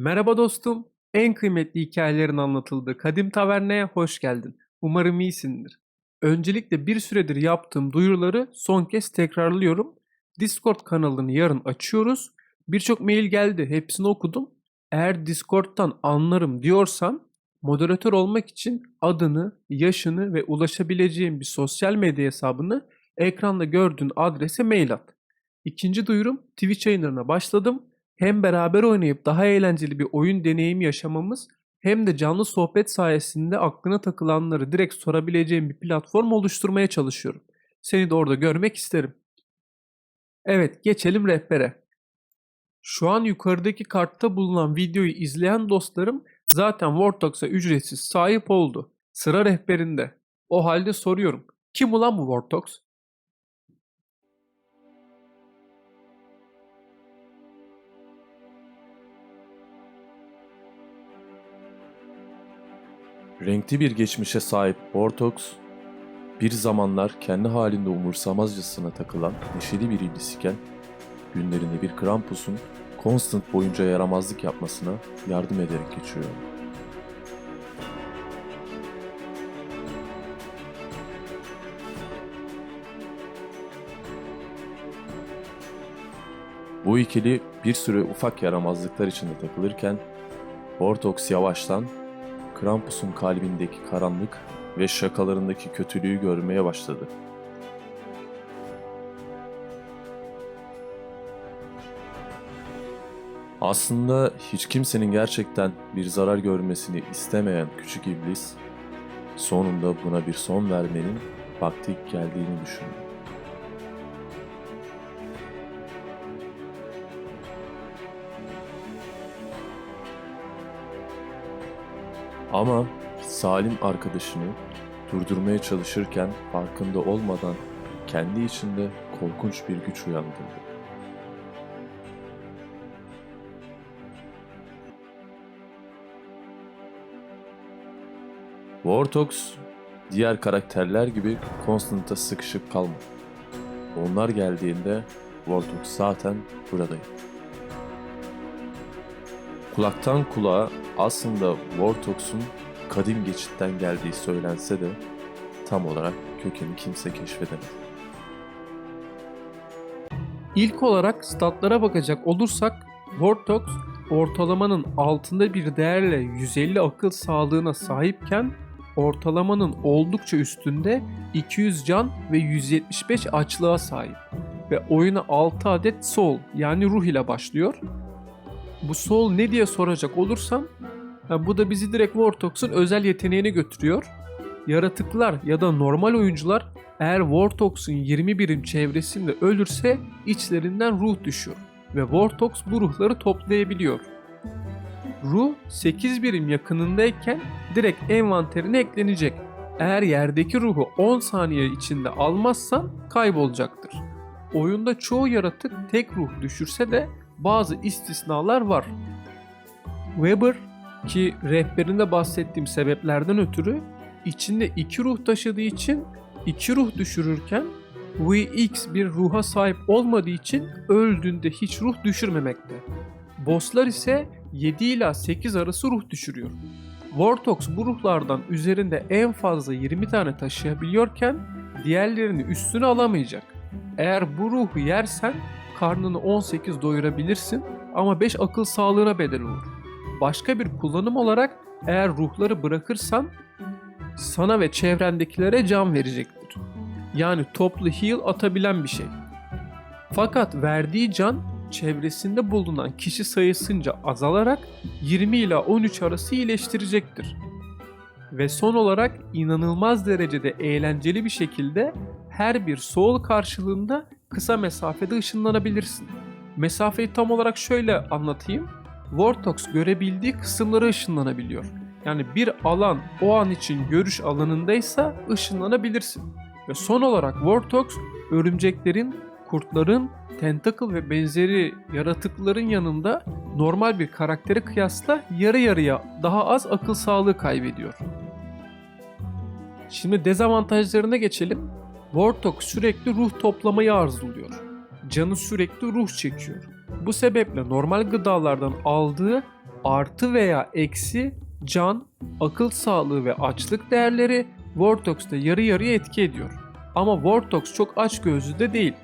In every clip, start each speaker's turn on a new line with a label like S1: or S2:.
S1: Merhaba dostum. En kıymetli hikayelerin anlatıldığı Kadim Taverne'ye hoş geldin. Umarım iyisindir. Öncelikle bir süredir yaptığım duyuruları son kez tekrarlıyorum. Discord kanalını yarın açıyoruz. Birçok mail geldi. Hepsini okudum. Eğer Discord'dan anlarım diyorsan moderatör olmak için adını, yaşını ve ulaşabileceğin bir sosyal medya hesabını ekranda gördüğün adrese mail at. İkinci duyurum Twitch yayınlarına başladım. Hem beraber oynayıp daha eğlenceli bir oyun deneyimi yaşamamız hem de canlı sohbet sayesinde aklına takılanları direkt sorabileceğim bir platform oluşturmaya çalışıyorum. Seni de orada görmek isterim. Evet, geçelim rehbere. Şu an yukarıdaki kartta bulunan videoyu izleyen dostlarım zaten Vortox'a ücretsiz sahip oldu. Sıra rehberinde. O halde soruyorum. Kim ulan bu Vortox?
S2: Renkli bir geçmişe sahip Vortox, bir zamanlar kendi halinde umursamazcasına takılan neşeli bir iblis iken, günlerinde bir Krampus'un Constant boyunca yaramazlık yapmasına yardım ederek geçiyor. Bu ikili bir süre ufak yaramazlıklar içinde takılırken, Vortox yavaştan Krampus'un kalbindeki karanlık ve şakalarındaki kötülüğü görmeye başladı. Aslında hiç kimsenin gerçekten bir zarar görmesini istemeyen küçük iblis, sonunda buna bir son vermenin vakti geldiğini düşündü. Ama Salim arkadaşını durdurmaya çalışırken farkında olmadan kendi içinde korkunç bir güç uyandırdı. Vortox diğer karakterler gibi Constant'a sıkışıp kalmadı. Onlar geldiğinde Vortox zaten buradaydı. Kulaktan kulağa aslında Vortox'un kadim geçitten geldiği söylense de tam olarak kökeni kimse keşfedemedi.
S1: İlk olarak statlara bakacak olursak Vortox ortalamanın altında bir değerle 150 akıl sağlığına sahipken ortalamanın oldukça üstünde 200 can ve 175 açlığa sahip ve oyuna 6 adet soul yani ruh ile başlıyor. Bu soul ne diye soracak olursam ha, bu da bizi direkt Vortox'un özel yeteneğine götürüyor. Yaratıklar ya da normal oyuncular eğer Vortox'un 20 birim çevresinde ölürse içlerinden ruh düşüyor ve Vortox bu ruhları toplayabiliyor. Ruh 8 birim yakınındayken direkt envanterine eklenecek. Eğer yerdeki ruhu 10 saniye içinde almazsan kaybolacaktır. Oyunda çoğu yaratık tek ruh düşürse de bazı istisnalar var. Weber ki rehberinde bahsettiğim sebeplerden ötürü içinde iki ruh taşıdığı için iki ruh düşürürken VX bir ruha sahip olmadığı için öldüğünde hiç ruh düşürmemekte. Bosslar ise 7 ila 8 arası ruh düşürüyor. Vortox bu ruhlardan üzerinde en fazla 20 tane taşıyabiliyorken diğerlerini üstüne alamayacak. Eğer bu ruhu yersen karnını 18 doyurabilirsin ama 5 akıl sağlığına bedel olur. Başka bir kullanım olarak eğer ruhları bırakırsan sana ve çevrendekilere can verecektir. Yani toplu heal atabilen bir şey. Fakat verdiği can çevresinde bulunan kişi sayısınca azalarak 20 ila 13 arası iyileştirecektir. Ve son olarak inanılmaz derecede eğlenceli bir şekilde her bir soul karşılığında kısa mesafede ışınlanabilirsin. Mesafeyi tam olarak şöyle anlatayım. Vortox görebildiği kısımlara ışınlanabiliyor. Yani bir alan o an için görüş alanındaysa ışınlanabilirsin. Ve son olarak Vortox örümceklerin, kurtların, tentacle ve benzeri yaratıkların yanında normal bir karaktere kıyasla yarı yarıya daha az akıl sağlığı kaybediyor. Şimdi dezavantajlarına geçelim. Vortox sürekli ruh toplamayı arzuluyor. Canı sürekli ruh çekiyor. Bu sebeple normal gıdalardan aldığı artı veya eksi can, akıl sağlığı ve açlık değerleri Vortox'ta yarı yarıya etki ediyor. Ama Vortox çok aç gözlü de değil.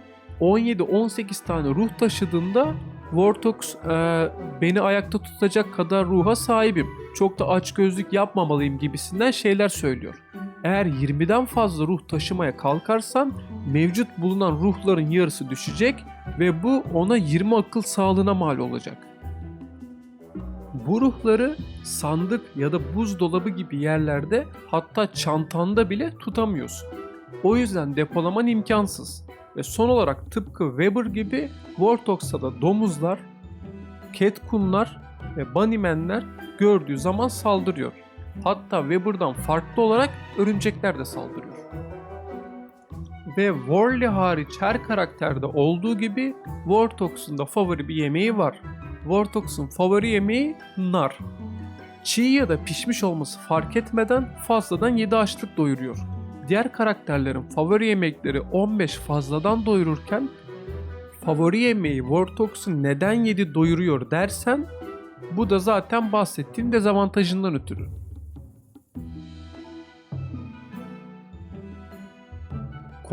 S1: 17-18 tane ruh taşıdığında Vortox "Ee, beni ayakta tutacak kadar ruha sahibim. Çok da aç gözlük yapmamalıyım gibisinden şeyler söylüyor. Eğer 20'den fazla ruh taşımaya kalkarsan mevcut bulunan ruhların yarısı düşecek ve bu ona 20 akıl sağlığına mal olacak. Bu ruhları sandık ya da buzdolabı gibi yerlerde hatta çantanda bile tutamıyorsun. O yüzden depolaman imkansız. Ve son olarak tıpkı Weber gibi Vortox'a da domuzlar, Catcoon'lar ve Bunnymen'ler gördüğü zaman saldırıyor. Hatta Weber'dan farklı olarak örümcekler de saldırıyor. Ve Worley hariç her karakterde olduğu gibi Vortox'un da favori bir yemeği var. Vortox'un favori yemeği nar. Çiğ ya da pişmiş olması fark etmeden fazladan 7 açlık doyuruyor. Diğer karakterlerin favori yemekleri 15 fazladan doyururken favori yemeği Vortox'un neden 7 doyuruyor dersen bu da zaten bahsettiğim dezavantajından ötürü.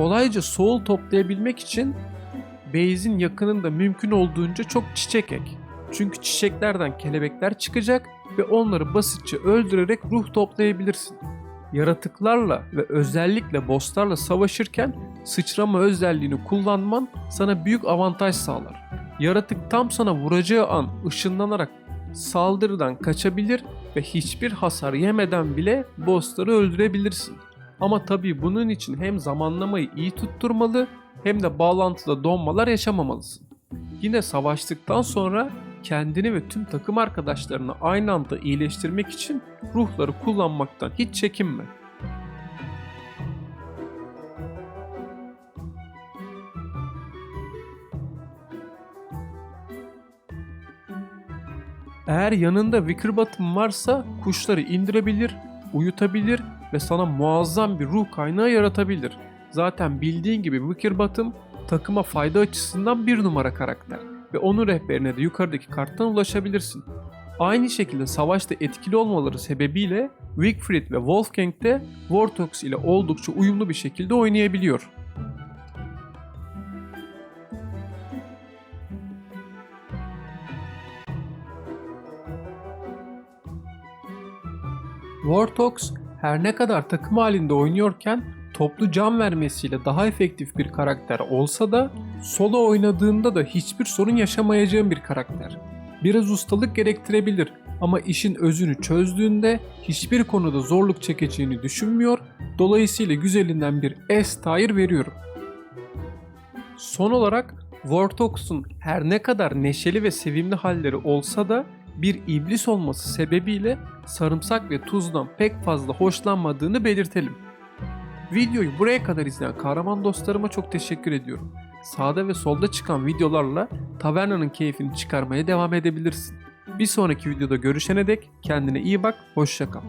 S1: Kolayca soul toplayabilmek için base'in yakınında mümkün olduğunca çok çiçek ek. Çünkü çiçeklerden kelebekler çıkacak ve onları basitçe öldürerek ruh toplayabilirsin. Yaratıklarla ve özellikle bosslarla savaşırken sıçrama özelliğini kullanman sana büyük avantaj sağlar. Yaratık tam sana vuracağı an ışınlanarak saldırıdan kaçabilir ve hiçbir hasar yemeden bile bossları öldürebilirsin. Ama tabii bunun için hem zamanlamayı iyi tutturmalı hem de bağlantıda donmalar yaşamamalısın. Yine savaştıktan sonra kendini ve tüm takım arkadaşlarını aynı anda iyileştirmek için ruhları kullanmaktan hiç çekinme. Eğer yanında Wickerbottom varsa kuşları indirebilir, uyutabilir ve sana muazzam bir ruh kaynağı yaratabilir. Zaten bildiğin gibi Wickerbottom takıma fayda açısından bir numara karakter ve onun rehberine de yukarıdaki karttan ulaşabilirsin. Aynı şekilde savaşta etkili olmaları sebebiyle Wickfried ve Wolfgang de Vortox ile oldukça uyumlu bir şekilde oynayabiliyor. Vortox her ne kadar takım halinde oynuyorken toplu can vermesiyle daha efektif bir karakter olsa da solo oynadığında da hiçbir sorun yaşamayacağın bir karakter. Biraz ustalık gerektirebilir ama işin özünü çözdüğünde hiçbir konuda zorluk çekeceğini düşünmüyor. Dolayısıyla güzelinden bir S tire veriyorum. Son olarak Vortox'un her ne kadar neşeli ve sevimli halleri olsa da bir iblis olması sebebiyle sarımsak ve tuzdan pek fazla hoşlanmadığını belirtelim. Videoyu buraya kadar izleyen kahraman dostlarıma çok teşekkür ediyorum. Sağda ve solda çıkan videolarla tavernanın keyfini çıkarmaya devam edebilirsin. Bir sonraki videoda görüşene dek kendine iyi bak, hoşça kal.